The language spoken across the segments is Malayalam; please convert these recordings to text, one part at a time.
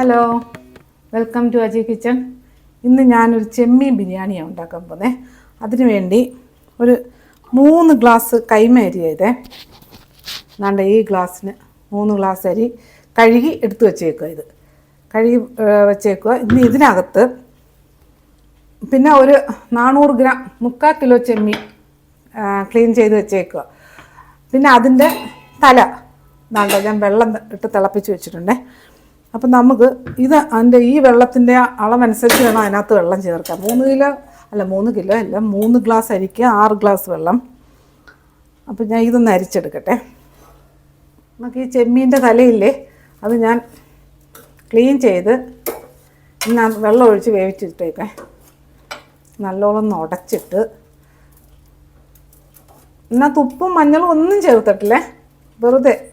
Hello welcome to Aji kitchen ഇന്ന് ഞാനൊരു ചെമ്മീൻ ബിരിയാണിയാണ് ഉണ്ടാക്കാൻ പോകുന്നത് അതിനു വേണ്ടി ഒരു മൂന്ന് ഗ്ലാസ് കൈമ അരി ചെയ്തേ എന്നാണ്ട് ഈ ഗ്ലാസ്സിന് മൂന്ന് ഗ്ലാസ് അരി കഴുകി എടുത്തു വെച്ചേക്കുക ഇത്. കഴുകി വെച്ചേക്കുക ഇനി ഇതിനകത്ത് പിന്നെ ഒരു നാനൂറ് ഗ്രാം മുക്കാൽ കിലോ ചെമ്മീൻ ക്ലീൻ ചെയ്ത് വെച്ചേക്കുക പിന്നെ അതിന്റെ തല ഇതാണ്ടോ ഞാൻ വെള്ളം ഇട്ട് തിളപ്പിച്ച് വെച്ചിട്ടുണ്ടേ. അപ്പം നമുക്ക് ഇത് അതിന്റെ ഈ വെള്ളത്തിന്റെ അളവനുസരിച്ച് വേണം അതിനകത്ത് വെള്ളം ചേർക്കുക മൂന്ന് കിലോ അല്ല മൂന്ന് കിലോ അല്ല മൂന്ന് ഗ്ലാസ് അരിക്ക് ആറ് ഗ്ലാസ് വെള്ളം. അപ്പം ഞാൻ ഇതൊന്ന് അരിച്ചെടുക്കട്ടെ. നമുക്ക് ഈ ചെമ്മീന്റെ തലയില്ലേ അത് ഞാൻ ക്ലീൻ ചെയ്ത് ഞാൻ വെള്ളം ഒഴിച്ച് വേവിച്ചിട്ടേക്കെ. നല്ലോണം ഉടച്ചിട്ട്. എന്നാൽ തുപ്പും മഞ്ഞളും ഒന്നും ചേർത്തിട്ടില്ലേ? വെറുതെ.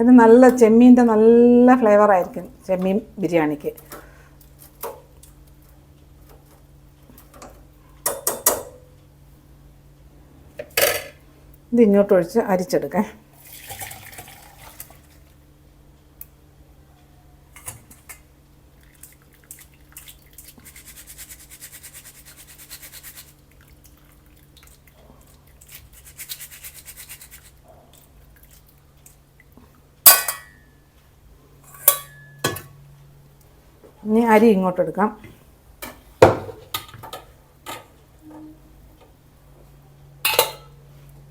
ഇത് നല്ല ചെമ്മീന്റെ നല്ല ഫ്ലേവർ ആയിരിക്കും ചെമ്മീൻ ബിരിയാണിക്ക്. ഇത് ഇങ്ങോട്ട് ഒഴിച്ച് അരിച്ചെടുക്കാം. ഇനി അരി ഇങ്ങോട്ട്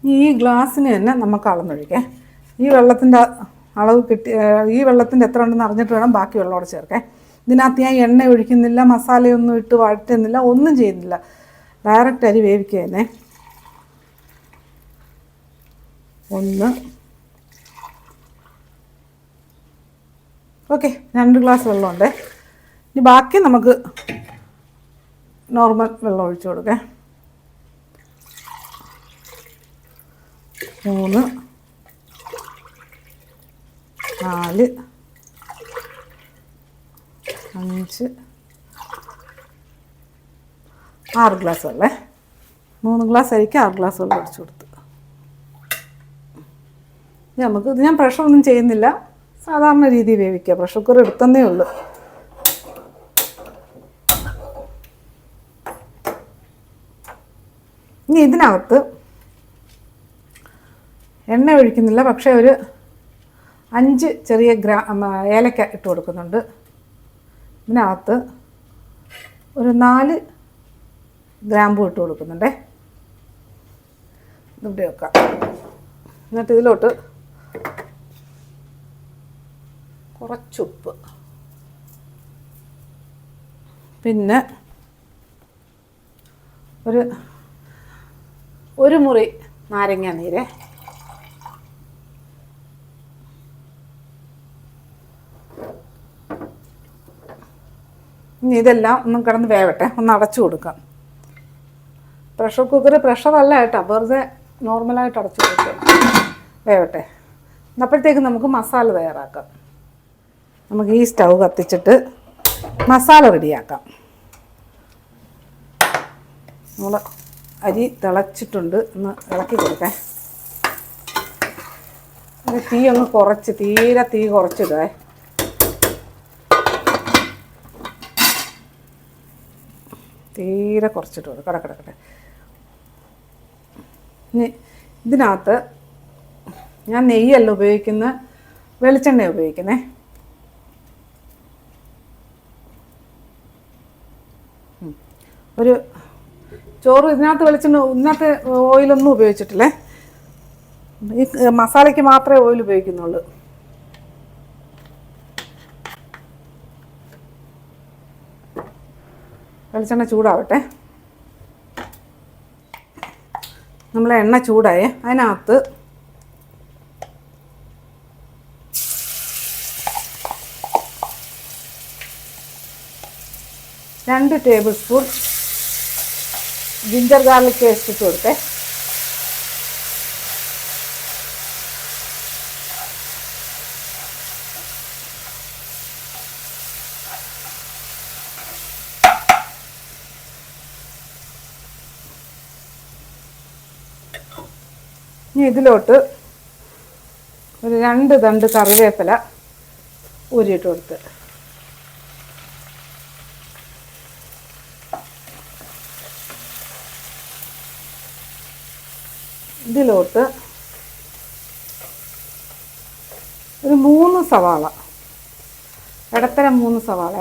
ഇനി ഈ ഗ്ലാസ്സിന് തന്നെ നമുക്ക് അളന്നൊഴിക്കാം. ഈ വെള്ളത്തിന്റെ അളവ് കിട്ടി ഈ വെള്ളത്തിന്റെ എത്ര ഉണ്ടെന്ന് അറിഞ്ഞിട്ട് വേണം ബാക്കി വെള്ളമോടെ ചേർക്കാൻ. ഇതിനകത്ത് ഞാൻ എണ്ണ ഒഴിക്കുന്നില്ല മസാലയൊന്നും ഇട്ട് വഴറ്റുന്നില്ല ഒന്നും ചെയ്യുന്നില്ല. ഡയറക്റ്റ് അരി വേവിക്കുക തന്നെ. ഒന്ന്. ഓക്കെ രണ്ട് ഗ്ലാസ് വെള്ളമുണ്ട്. ഇനി ബാക്കി നമുക്ക് നോർമൽ വെള്ളം ഒഴിച്ചു കൊടുക്കാം. മൂന്ന് നാല് അഞ്ച് ആറ് ഗ്ലാസ് അല്ലേ? മൂന്ന് ഗ്ലാസ് അരിക്ക് ആറ് ഗ്ലാസ് വെള്ളം ഒഴിച്ചു കൊടുത്തു. ഇനി നമുക്ക് ഇത് ഞാൻ പ്രഷർ ഒന്നും ചെയ്യുന്നില്ല. സാധാരണ രീതിയിൽ വേവിക്കുക. പ്രഷർ കുക്കർ എടുത്തന്നേ ഉള്ളൂ. ഇനി ഇതിനകത്ത് എണ്ണ ഒഴിക്കുന്നില്ല പക്ഷേ ഒരു അഞ്ച് ചെറിയ ഗ്രാ ഏലക്ക ഇട്ട് കൊടുക്കുന്നുണ്ട്. ഇതിനകത്ത് ഒരു നാല് ഗ്രാമ്പു ഇട്ട് കൊടുക്കുന്നുണ്ടേ. ഇവിടെ വെക്കാം. എന്നിട്ട് ഇതിലോട്ട് കുറച്ചുപ്പ്. പിന്നെ ഒരു ഒരു മുറി നാരങ്ങ നീര്. ഇനി ഇതെല്ലാം ഒന്നും കിടന്ന് വേവട്ടെ ഒന്ന് അടച്ചു കൊടുക്കാം. പ്രഷർ കുക്കർ പ്രഷറല്ല കേട്ടോ വെറുതെ നോർമലായിട്ട് അടച്ചു കൊടുക്കാം വേവട്ടെ. അപ്പോഴത്തേക്ക് നമുക്ക് മസാല തയ്യാറാക്കാം. നമുക്ക് ഈ സ്റ്റൗ കത്തിച്ചിട്ട് മസാല റെഡിയാക്കാം നമ്മൾ അരി തിളച്ചിട്ടുണ്ട്. ഒന്ന് ഇളക്കി കൊടുക്കാൻ തീ ഒന്ന് കുറച്ച് തീരെ തീ കുറച്ചിടേ. തീരെ കുറച്ചിട്ട് കൊടുക്കും. കട കിടക്കട്ടെ ഇനി ഇതിനകത്ത് ഞാൻ നെയ്യല്ല ഉപയോഗിക്കുന്ന വെളിച്ചെണ്ണ ഉപയോഗിക്കുന്നേ. ഒരു ചോറ് ഇതിനകത്ത് വെളിച്ചെണ്ണ ഇതിനകത്ത് ഓയിലൊന്നും ഉപയോഗിച്ചിട്ടില്ലേ? ഈ മസാലയ്ക്ക് മാത്രമേ ഓയിൽ ഉപയോഗിക്കുന്നുള്ളൂ. വെളിച്ചെണ്ണ ചൂടാവട്ടെ. നമ്മൾ എണ്ണ ചൂടായേ. അതിനകത്ത് രണ്ട് tablespoon ginger garlic paste ഇട്ട് കൊടുത്തേ. ഇനി ഇതിലോട്ട് ഒരു രണ്ട് തണ്ട് കറിവേപ്പില ഊരിയിട്ട് കൊടുത്ത്. ഇതിലോട്ട് ഒരു മൂന്ന് സവാള. ഇടത്തരം മൂന്ന് സവാള.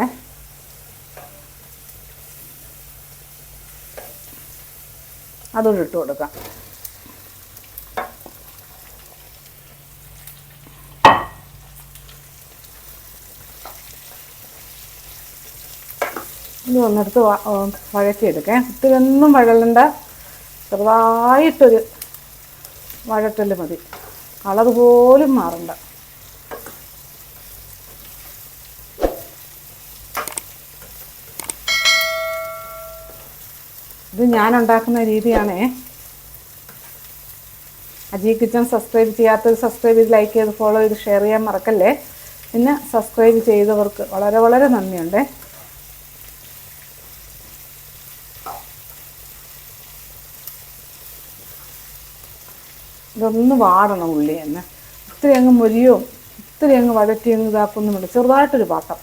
അതും ഇട്ട് കൊടുക്കാം. ഇത് ഒന്നെടുത്ത് വഴറ്റിയെടുക്കേ. ഒത്തിരി ഒന്നും വഴലണ്ട. ചെറുതായിട്ടൊരു വഴറ്റൽ മതി. കളർ പോലും മാറണ്ട. ഇത് ഞാൻ ഉണ്ടാക്കുന്ന രീതിയാണേ. അജി കിച്ചൺ സബ്സ്ക്രൈബ് ചെയ്യാത്തത് സബ്സ്ക്രൈബ് ചെയ്ത് ലൈക്ക് ചെയ്ത് ഫോളോ ചെയ്ത് ഷെയർ ചെയ്യാൻ മറക്കല്ലേ. പിന്നെ സബ്സ്ക്രൈബ് ചെയ്തവർക്ക് വളരെ വളരെ നന്ദിയുണ്ടേ. ഇതൊന്ന് വാടണം ഉള്ളി തന്നെ. ഒത്തിരി അങ്ങ് മുരിയോ ഒത്തിരി അങ്ങ് വഴറ്റി അങ്ങ് ഇതാക്കൊന്നുമില്ല ചെറുതായിട്ടൊരു പാട്ടം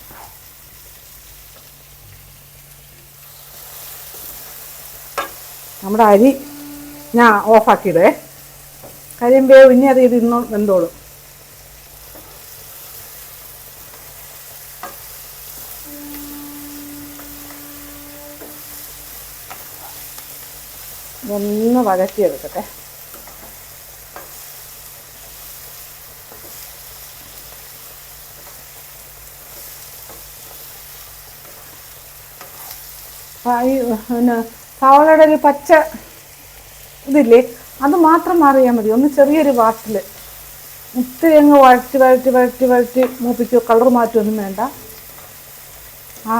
നമ്മുടെ അരി ഞാൻ ഓഫാക്കിയിടേ കരിമ്പേ ഇനി അത് ഇത് ഇന്നും വെന്തോളും. ഇതൊന്ന് വഴറ്റിയെടുക്കട്ടെ. പിന്നെ സവാളയുടെ ഒരു പച്ച ഇതില്ലേ അത് മാത്രം മാറിയാൽ മതി. ഒന്ന് ചെറിയൊരു വാട്ടിൽ ഒത്തിരി അങ്ങ് വഴറ്റി വഴറ്റി വഴറ്റി വഴറ്റി മൂപ്പിക്കോ. കളർ മാറ്റമൊന്നും വേണ്ട. ആ.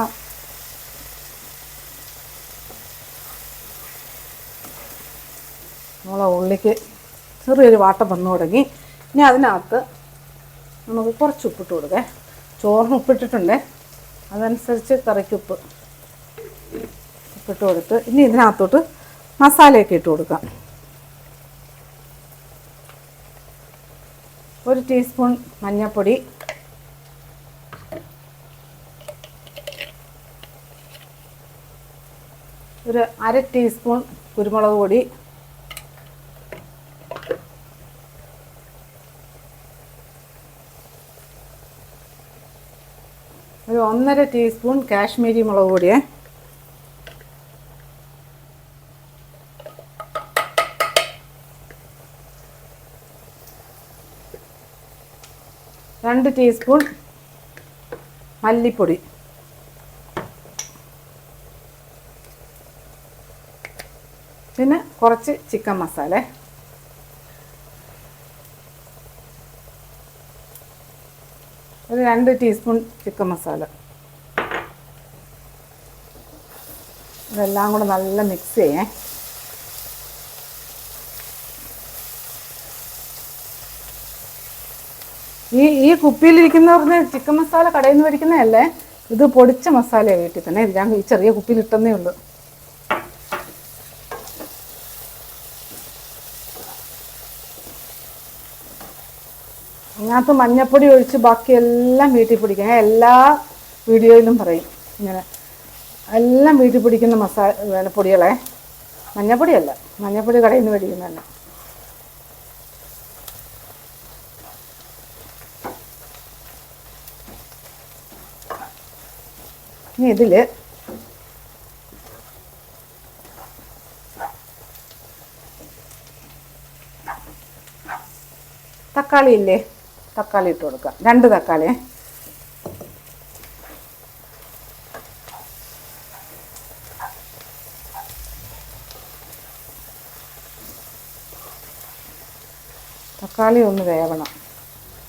നമ്മളെ ഉള്ളിക്ക് ചെറിയൊരു വാട്ടം വന്നു തുടങ്ങി. ഇനി അതിനകത്ത് നമുക്ക് കുറച്ച് ഉപ്പിട്ട് കൊടുക്കേ. ചോറിന് ഉപ്പിട്ടിട്ടുണ്ട്. അതനുസരിച്ച് കറിക്ക് ഉപ്പ്. ഉപ്പിട്ട് കൊടുത്ത് ഇനി ഇതിനകത്തോട്ട് മസാലയൊക്കെ ഇട്ട് കൊടുക്കാം. ഒരു ടീസ്പൂൺ മഞ്ഞൾപ്പൊടി. ഒരു അര ടീസ്പൂൺ കുരുമുളക് പൊടി. ഒരു ഒന്നര ടീസ്പൂൺ കാശ്മീരി മുളക് പൊടിയേ രണ്ട് ടീസ്പൂൺ മല്ലിപ്പൊടി. പിന്നെ കുറച്ച് ചിക്കൻ മസാല ഒരു രണ്ട് ടീസ്പൂൺ ചിക്കൻ മസാല ഇതെല്ലാം കൂടെ നല്ല മിക്സ് ചെയ്യേ. ഈ ഈ കുപ്പിയിലിരിക്കുന്നവർക്ക് ചിക്കൻ മസാല കടയിൽ നിന്ന് മേടിക്കുന്നതല്ലേ? ഇത് പൊടിച്ച മസാലയാണ് വീട്ടിൽ തന്നെ. ഞാൻ ഈ ചെറിയ കുപ്പിയിൽ ഇട്ടെന്നേ ഉള്ളൂ. അതിനകത്ത് മഞ്ഞപ്പൊടി ഒഴിച്ച് ബാക്കിയെല്ലാം വീട്ടിൽ പിടിക്കുക എല്ലാ വീഡിയോയിലും പറയും. ഇങ്ങനെ എല്ലാം വീട്ടിൽ പിടിക്കുന്ന മസാല പൊടികളെ. മഞ്ഞപ്പൊടിയല്ല. മഞ്ഞപ്പൊടി കടയിൽ നിന്ന് മേടിക്കുന്നതല്ല ഇനി ഇതിൽ തക്കാളി ഇല്ലേ? തക്കാളി ഇട്ട് കൊടുക്കാം. രണ്ട് തക്കാളി. തക്കാളി ഒന്ന് വേവണം.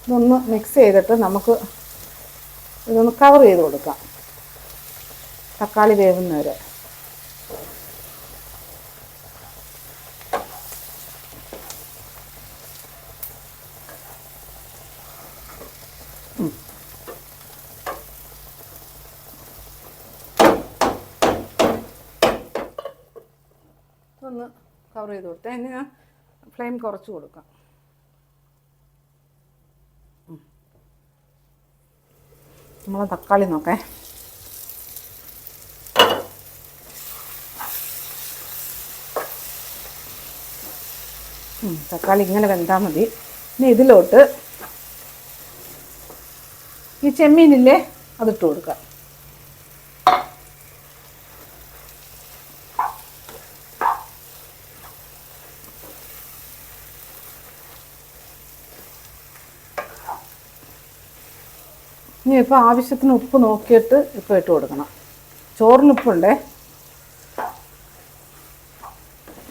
ഇതൊന്ന് മിക്സ് ചെയ്തിട്ട് നമുക്ക് ഇതൊന്ന് കവർ ചെയ്ത് കൊടുക്കാം. തക്കാളി വേവുന്നവരെ. ഒന്ന് കവർ ചെയ്ത് കൊടുത്താൽ ഇനി ഞാൻ ഫ്ലെയിം കുറച്ച് കൊടുക്കാം. നമ്മൾ തക്കാളി നോക്കേ. തക്കാളി ഇങ്ങനെ വെന്താൽ മതി. ഇനി ഇതിലോട്ട് ഈ ചെമ്മീനില്ലേ അതിട്ട് കൊടുക്കാം. ഇനി ഇപ്പോൾ ആവശ്യത്തിന് ഉപ്പ് നോക്കിയിട്ട് ഇപ്പോൾ ഇട്ട് കൊടുക്കണം. ചോറിന് ഉപ്പുണ്ടേ?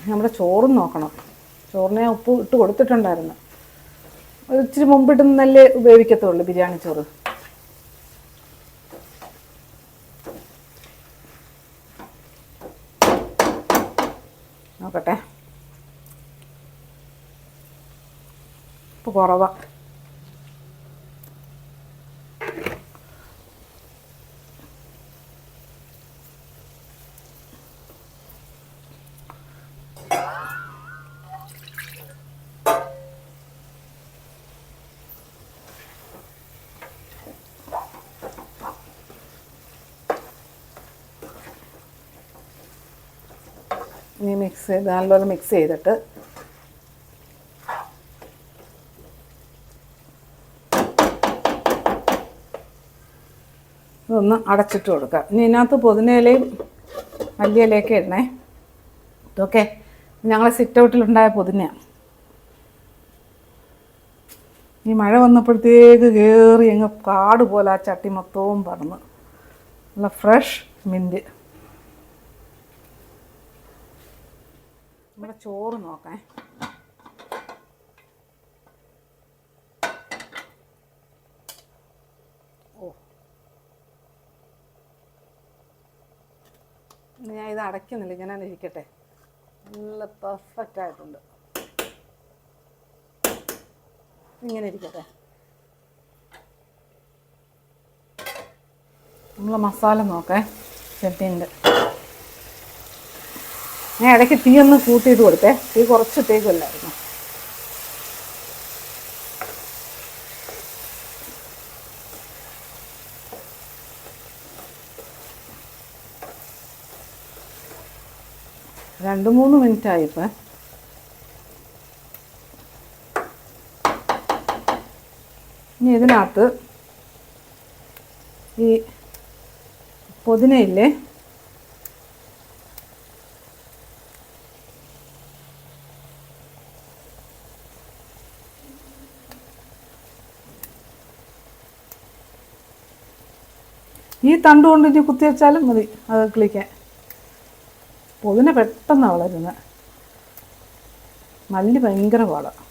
നമ്മുടെ ചോറും നോക്കണം. ചോറിന് ഉപ്പ് ഇട്ട് കൊടുത്തിട്ടുണ്ടായിരുന്നു. ഇച്ചിരി മുമ്പിട്ട് നല്ല ഉപയോഗിക്കത്തുള്ളൂ ബിരിയാണി ചോറ്. നോക്കട്ടെ. ഉപ്പ് കുറവാ. ഇനി മിക്സ് ചെയ്ത് നല്ലപോലെ മിക്സ് ചെയ്തിട്ട് ഇതൊന്ന് അടച്ചിട്ട് കൊടുക്കുക ഇനി ഇതിനകത്ത് പുതിനയിലയും മല്ലിയിലയൊക്കെ ഇടണേ. ഇതൊക്കെ ഞങ്ങളെ സിറ്റ് ഔട്ടിലുണ്ടായ പുതിനയാണ് ഈ മഴ വന്നപ്പോഴത്തേക്ക് കയറി അങ്ങ് കാട് പോലെ ആ ചട്ടി മൊത്തവും പറന്ന്. നല്ല ഫ്രഷ് മിന്റ് നമ്മുടെ ചോറ് നോക്കേ ഓ. ഞാൻ ഇത് അടയ്ക്കുന്നില്ല ഇങ്ങനെ ഇരിക്കട്ടെ. നല്ല പെർഫെക്റ്റ് ആയിട്ടുണ്ട്. ഇങ്ങനെ ഇരിക്കട്ടെ. നമ്മൾ മസാല നോക്കേ ചെമ്മീന്റെ ഞാൻ ഇടയ്ക്ക് തീ ഒന്ന് കൂട്ടിയിട്ട് കൊടുത്തേ. തീ കുറച്ചിട്ടേക്കുമല്ലായിരുന്നു രണ്ട് മൂന്ന് മിനിറ്റ് ആയിപ്പോൾ ഇനി ഇതിനകത്ത് ഈ പുതിനയില്ലേ? ഈ തണ്ട് കൊണ്ട് ഇനി കുത്തി വെച്ചാലും മതി. അത് കിളിക്കാൻ. പൊതിനെ പെട്ടെന്നാണ് വളരുന്നത് മല്ലി ഭയങ്കര പാടാണ്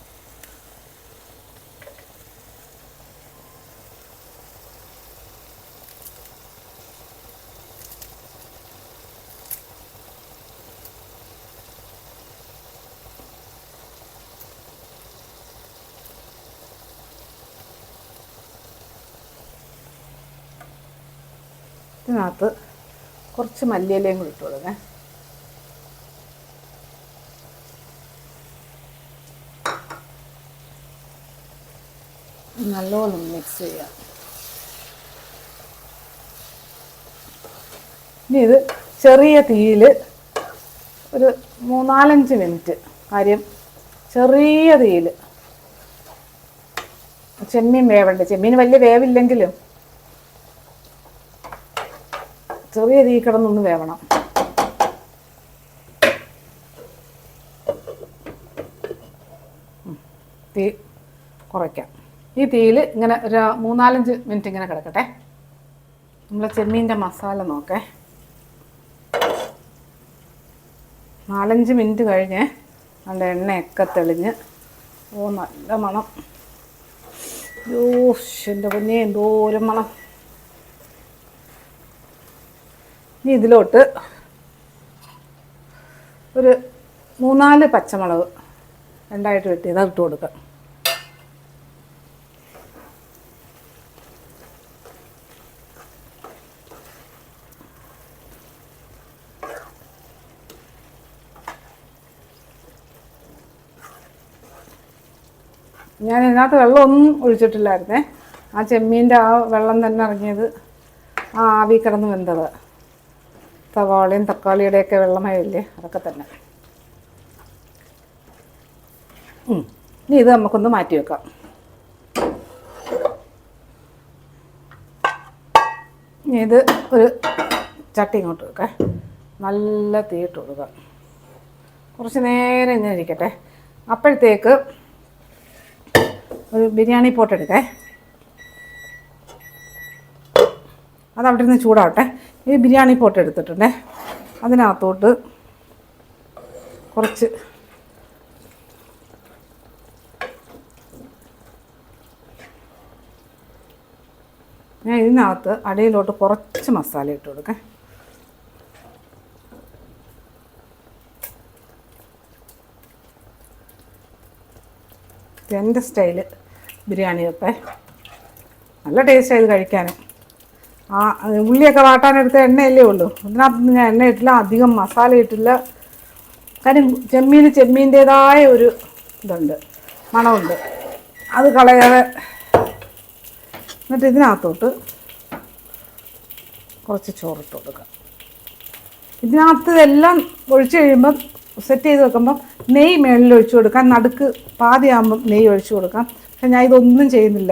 ഇതിനകത്ത് കുറച്ച് മല്ലിയിലയും കൂടി ഇട്ട് കൊടുക്കേ. നല്ലോണം മിക്സ് ചെയ്യാം. ഇനി ഇത് ചെറിയ തീയിൽ ഒരു മൂന്നാലഞ്ച് മിനിറ്റ് കാര്യം ചെറിയ തീയിൽ ചെമ്മീൻ വേവണ്ട. ചെമ്മീൻ വലിയ വേവില്ലെങ്കിലും ചെറിയ തീ കിടന്നൊന്ന് വേവണം. തീ കുറയ്ക്കാം. ഈ തീയിൽ ഇങ്ങനെ ഒരു മൂന്നാലഞ്ച് മിനിറ്റ് ഇങ്ങനെ കിടക്കട്ടെ. നമ്മളെ ചെമ്മീന്റെ മസാല നോക്കേ. നാലഞ്ച് മിനിറ്റ് കഴിഞ്ഞ് നല്ല എണ്ണയൊക്കെ തെളിഞ്ഞ്. ഓ നല്ല മണം. യോ എന്റെ പൊന്നേ എന്തോരം മണം. ഇനി ഇതിലോട്ട് ഒരു മൂന്നാൽ പച്ചമുളക് രണ്ടായിട്ട് വെട്ടി അത് ഇട്ട് കൊടുക്കാം. ഞാൻ ഇതിനകത്ത് വെള്ളമൊന്നും ഒഴിച്ചിട്ടില്ലായിരുന്നേ. ആ ചെമ്മീന്റെ ആ വെള്ളം തന്നെ ഇറങ്ങിയത് ആ ആവി കിടന്ന് വെന്തത്. സവാളയും തക്കാളിയുടെയൊക്കെ വെള്ളമയമില്ലേ അതൊക്കെ തന്നെ. ഇനി ഇത് നമുക്കൊന്ന് മാറ്റി വെക്കാം. ഇനി ഇത് ഒരു ചട്ടി ഇങ്ങോട്ട് വെക്കാം. നല്ല തീയിട്ട് കൊടുക്കുക കുറച്ച് നേരം ഇങ്ങനെ ഇരിക്കട്ടെ. അപ്പോഴത്തേക്ക് ഒരു ബിരിയാണി പോട്ടെടുക്കേ. അതവിടെ അത് നിന്ന് ചൂടാവട്ടെ. ഈ ബിരിയാണി പോട്ട് എടുത്തിട്ടുണ്ടേ. അതിനകത്തോട്ട് കുറച്ച് ഞാൻ ഇതിനകത്ത് അടിയിലോട്ട് കുറച്ച് മസാല ഇട്ട് കൊടുക്കാം. എന്റെ സ്റ്റൈൽ ബിരിയാണി വെപ്പേ നല്ല ടേസ്റ്റ് ഇത് കഴിക്കാനും. ആ ഉള്ളിയൊക്കെ വാട്ടാനെടുത്ത എണ്ണയല്ലേ ഉള്ളൂ. അതിനകത്ത് ഞാൻ എണ്ണ ഇട്ടില്ല അധികം മസാല ഇട്ടില്ല. കാര്യം ചെമ്മീന് ചെമ്മീന്റേതായ ഒരു ഇതുണ്ട് മണമുണ്ട്. അത് കളയാതെ എന്നിട്ട് ഇതിനകത്തോട്ട് കുറച്ച് ചോറിട്ട് കൊടുക്കുക ഇതിനകത്ത് ഇതെല്ലാം ഒഴിച്ചു കഴിയുമ്പം സെറ്റ് ചെയ്ത് വെക്കുമ്പം നെയ്യ് മേളിൽ ഒഴിച്ചു കൊടുക്കാം. നടുക്ക് പാതിയാകുമ്പം നെയ്യ് ഒഴിച്ചു കൊടുക്കാം. പക്ഷെ ഞാൻ ഇതൊന്നും ചെയ്യുന്നില്ല.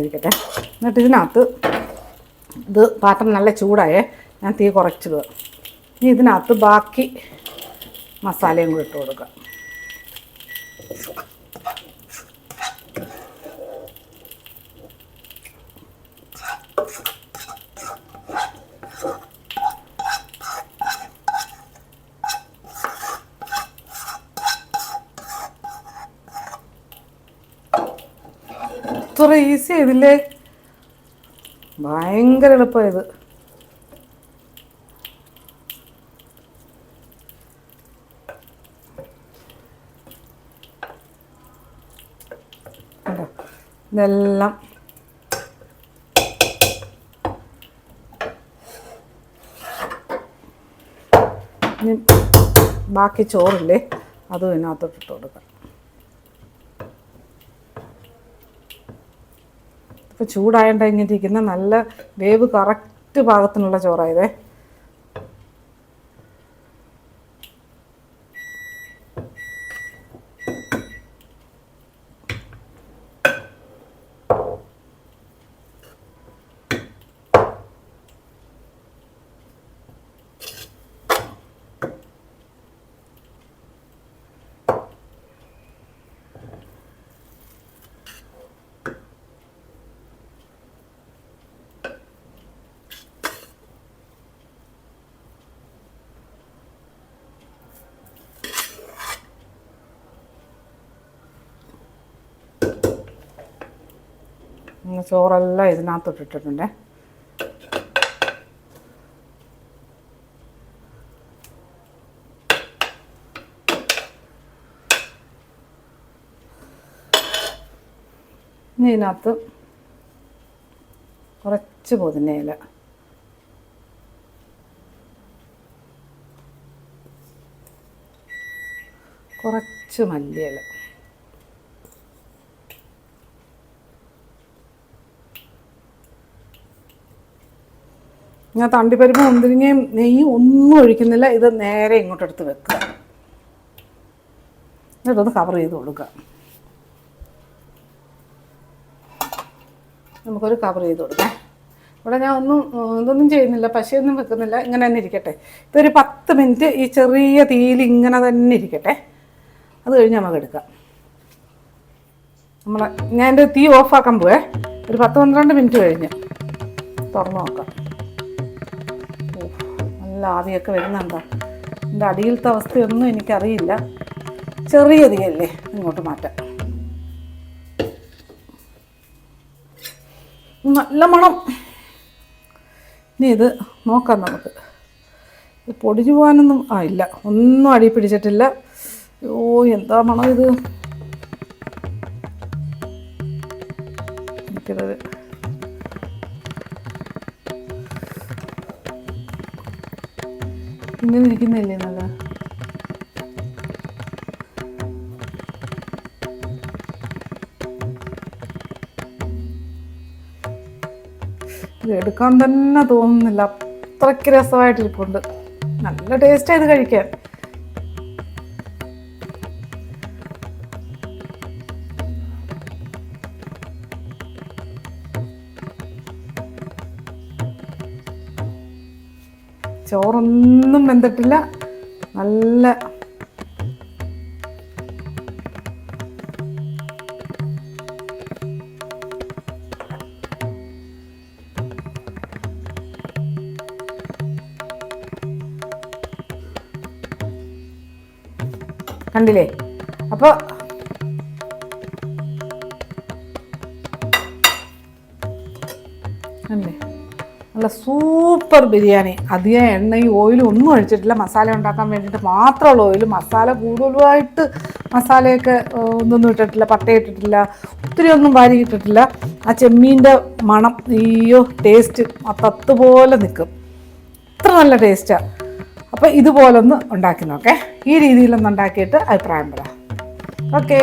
ഇരിക്കട്ടെ എന്നിട്ട് ഇതിനകത്ത് ഇത് പാത്രം നല്ല ചൂടായേ ഞാൻ തീ കുറച്ചത്. ഇനി ഇതിനകത്ത് ബാക്കി മസാലയും കൂടി ഇട്ട് കൊടുക്കുക ഇത്ര ഈസി ആയതില്ലേ ഭയങ്കര എളുപ്പമായത്? ഇതെല്ലാം. ബാക്കി ചോറില്ലേ അതും ഇതിനകത്തോട്ട് ഇട്ട് കൊടുക്കാം. ചൂടായണ്ട ഇങ്ങനെ ഇരിക്കുന്ന നല്ല വേവ് കറക്റ്റ് പാകത്തിനുള്ള ചോറായതേ ചോറെല്ലാം ഇതിനകത്തോട്ട് ഇട്ടിട്ടുണ്ട് ഇനി ഇതിനകത്ത് കുറച്ച് പൊതിനയില കുറച്ച് മല്ലിയില. ഞാൻ തണ്ടിപ്പരിപ്പ് മുന്തിരിങ്ങയും നെയ്യും ഒന്നും ഒഴിക്കുന്നില്ല. ഇത് നേരെ ഇങ്ങോട്ട് എടുത്ത് വെക്കുക. എന്നിട്ടൊന്ന് കവർ ചെയ്ത് കൊടുക്കുക. നമുക്കൊരു കവർ ചെയ്ത് കൊടുക്കാം. ഇവിടെ ഞാൻ ഒന്നും ഇതൊന്നും ചെയ്യുന്നില്ല. പശയൊന്നും വെക്കുന്നില്ല. ഇങ്ങനെ തന്നെ ഇരിക്കട്ടെ. ഇതൊരു പത്ത് മിനിറ്റ് ഈ ചെറിയ തീയിൽ ഇങ്ങനെ തന്നെ ഇരിക്കട്ടെ. അത് കഴിഞ്ഞ് നമുക്ക് എടുക്കാം. നമ്മളെ ഞാൻ എന്റെ തീ ഓഫാക്കാൻ പോവേ. ഒരു പത്ത് പന്ത്രണ്ട് മിനിറ്റ് കഴിഞ്ഞ്. തുറന്നു നോക്കാം. നല്ല ആവിയൊക്കെ വരുന്നുണ്ടോ? എന്റെ അടിയിലത്തെ അവസ്ഥയൊന്നും എനിക്കറിയില്ല. ചെറിയതിയല്ലേ? ഇങ്ങോട്ട് മാറ്റാം. നല്ല മണം. ഇനി ഇത് നോക്കാം നമുക്ക്. ഇത് പൊടിഞ്ഞു പോകാനൊന്നും ആ ഇല്ല. ഒന്നും അടി പിടിച്ചിട്ടില്ല. ഓ എന്താ മണം ഇത്? എനിക്കതൊരു ഇങ്ങനെ ഇരിക്കുന്നില്ലേ നല്ല ഇത് എടുക്കാൻ തന്നെ തോന്നുന്നില്ല. അത്രയ്ക്ക് രസമായിട്ടിരിപ്പുണ്ട്. നല്ല ടേസ്റ്റ് ആയിട്ട് കഴിക്കാൻ. ചോറൊന്നും വെന്തിട്ടില്ല. നല്ല കണ്ടില്ലേ? അപ്പോൾ നല്ല സൂപ്പർ ബിരിയാണി. അധികം എണ്ണയും ഓയിലും ഒന്നും ഒഴിച്ചിട്ടില്ല. മസാല ഉണ്ടാക്കാൻ വേണ്ടിയിട്ട് മാത്രമുള്ള ഓയിൽ മസാല കൂടുതലുമായിട്ട് മസാലയൊക്കെ ഒന്നും ഇട്ടിട്ടില്ല പട്ട ഇട്ടിട്ടില്ല ഒത്തിരി ഒന്നും വാരി ഇട്ടിട്ടില്ല. ആ ചെമ്മീന്റെ മണം അയ്യോ ടേസ്റ്റ് ആ തത്ത് പോലെ നിൽക്കും. അത്ര നല്ല ടേസ്റ്റാണ് അപ്പോൾ ഇതുപോലൊന്ന് ഉണ്ടാക്കി നോക്കേ. ഈ രീതിയിലൊന്ന് ഉണ്ടാക്കിയിട്ട് അഭിപ്രായം പറയാം ഓക്കേ.